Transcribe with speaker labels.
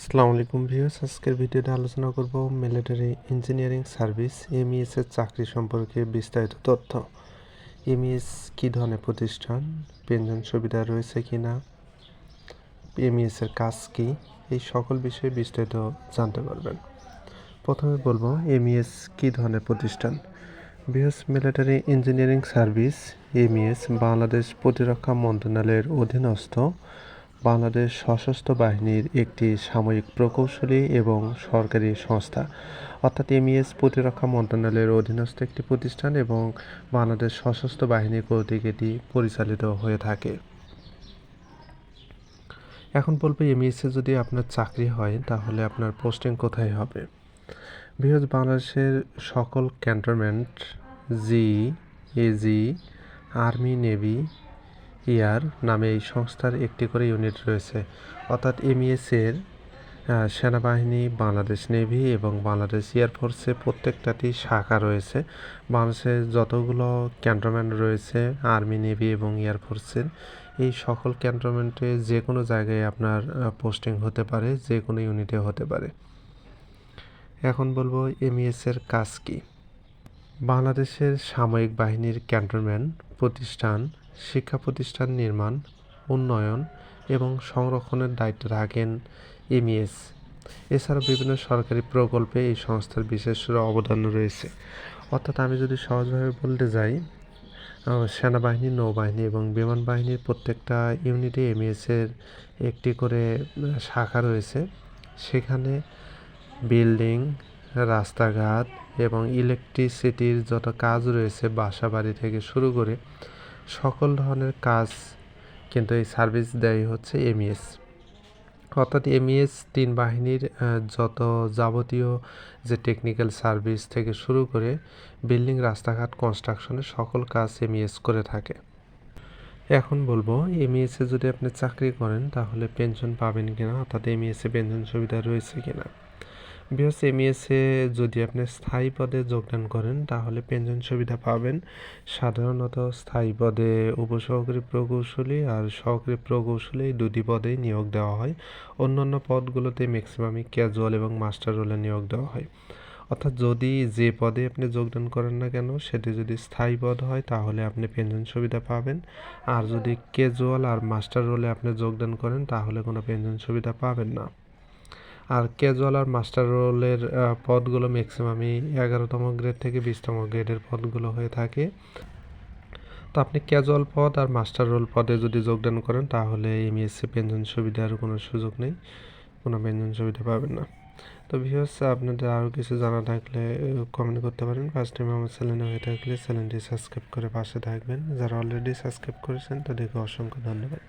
Speaker 1: আসসালামু আলাইকুম ভিউয়ার্স। আজকের ভিডিওতে আলোচনা করব মিলিটারি ইঞ্জিনিয়ারিং সার্ভিস, এমইএস এর চাকরি সম্পর্কে বিস্তারিত তথ্য। এমইএস কী ধরনের প্রতিষ্ঠান? পেনশন সুবিধা রয়েছে কি না এমইএস এর কাজ কি? এই সকল বিষয়ে বিস্তারিত জানতে পারবেন। প্রথমে বলব, এমইএস কী ধরনের প্রতিষ্ঠান? BS military engineering service, MES, Bangladesh প্রতিরক্ষা মন্ত্রণালয়ের অধীনস্থ বাংলাদেশ সশস্ত্র বাহিনীর একটি সামরিক প্রকৌশলী এবং সরকারি সংস্থা। অর্থাৎ এমইএস প্রতিরক্ষা মন্ত্রণালয়ের অধীনস্থ একটি প্রতিষ্ঠান এবং বাংলাদেশ সশস্ত্র বাহিনী কর্তৃক এটি পরিচালিত হয়ে থাকে। এখন বলব এমইএসে যদি আপনার চাকরি হয়, তাহলে আপনার পোস্টিং কোথায় হবে? বৃহৎ বাংলাদেশের সকল ক্যান্টনমেন্ট, জি এজি আর্মি, নেভি এয়ার নামে এই সংস্থার একটি করে ইউনিট রয়েছে। অর্থাৎ এমইএস এর সেনাবাহিনী, বাংলাদেশ নেভি এবং বাংলাদেশ এয়ারফোর্সে প্রত্যেকটাটি শাখা রয়েছে। বাংলাদেশের যতগুলো ক্যান্টনমেন্ট রয়েছে, আর্মি, নেভি এবং এয়ারফোর্সের এই সকল ক্যান্টনমেন্টে যে কোনো জায়গায় আপনার পোস্টিং হতে পারে, যে কোনো ইউনিটে হতে পারে। এখন বলব এমইএস এর কাজ কী। বাংলাদেশের সামরিক বাহিনীর ক্যান্টনমেন্ট, প্রতিষ্ঠান শিক্ষা প্রতিষ্ঠান নির্মাণ, উন্নয়ন এবং সংরক্ষণের দায়িত্ব রাখেন এমইএস। এছাড়াও বিভিন্ন সরকারি প্রকল্পে এই সংস্থার বিশেষ অবদান রয়েছে। অর্থাৎ আমি যদি সহজভাবে বলতে যাই সেনাবাহিনী, নৌবাহিনী এবং বিমান বাহিনীর প্রত্যেকটা ইউনিটে এমইএসের একটি করে শাখা রয়েছে। সেখানে বিল্ডিং, রাস্তাঘাট এবং ইলেকট্রিসিটির যত কাজ রয়েছে, বাসা বাড়ি থেকে শুরু করে সকল ধরনের কাজ কিন্তু এই সার্ভিস দেয় হচ্ছে এমইএস অর্থাৎ এমইএস তিন বাহিনীর যত যাবতীয় যে টেকনিক্যাল সার্ভিস থেকে শুরু করে বিল্ডিং রাস্তাঘাট কনস্ট্রাকশনের সকল কাজ এমইএস করে থাকে। এখন বলব এমইএসে যদি আপনি চাকরি করেন তাহলে পেনশন পাবেন কিনা? অর্থাৎ এমইএসে পেনশন সুবিধা রয়েছে কিনা? বিএস এমইএসে যদি আপনি স্থায়ী পদে যোগদান করেন, তাহলে পেনশন সুবিধা পাবেন। সাধারণত স্থায়ী পদে উপসহকারী প্রকৌশলী আর সহকারী প্রকৌশলী দুটি পদেই নিয়োগ দেওয়া হয়। অন্যান্য পদগুলোতে ম্যাক্সিমামই ক্যাজুয়াল এবং মাস্টার রোলে নিয়োগ দেওয়া হয়। অর্থাৎ যদি যে পদে আপনি যোগদান করেন না কেন, সেটি যদি স্থায়ী পদ হয়, তাহলে আপনি পেনশন সুবিধা পাবেন। আর যদি ক্যাজুয়াল আর মাস্টার রোলে আপনি যোগদান করেন, তাহলে কোনো পেনশন সুবিধা পাবেন না। আর ক্যাজুয়াল আর মাস্টার রোলের পদগুলো ম্যাক্সিমামই এগারোতম গ্রেড থেকে বিশতম গ্রেডের পদগুলো হয়ে থাকে। তো আপনি ক্যাজুয়াল পদ আর মাস্টার রোল পদে যদি যোগদান করেন, তাহলে এমএসসি পেনশন সুবিধার কোনো সুযোগ নেই, কোনো পেনশন সুবিধা পাবেন না। তো ভিউস আপনাদের আরও কিছু জানা থাকলে কমেন্ট করতে পারেন। ফার্স্ট টাইম আমার চ্যানেলে হয়ে থাকলে চ্যানেলটি সাবস্ক্রাইব করে পাশে থাকবেন। যারা অলরেডি সাবস্ক্রাইব করেছেন, তাদেরকে অসংখ্য ধন্যবাদ।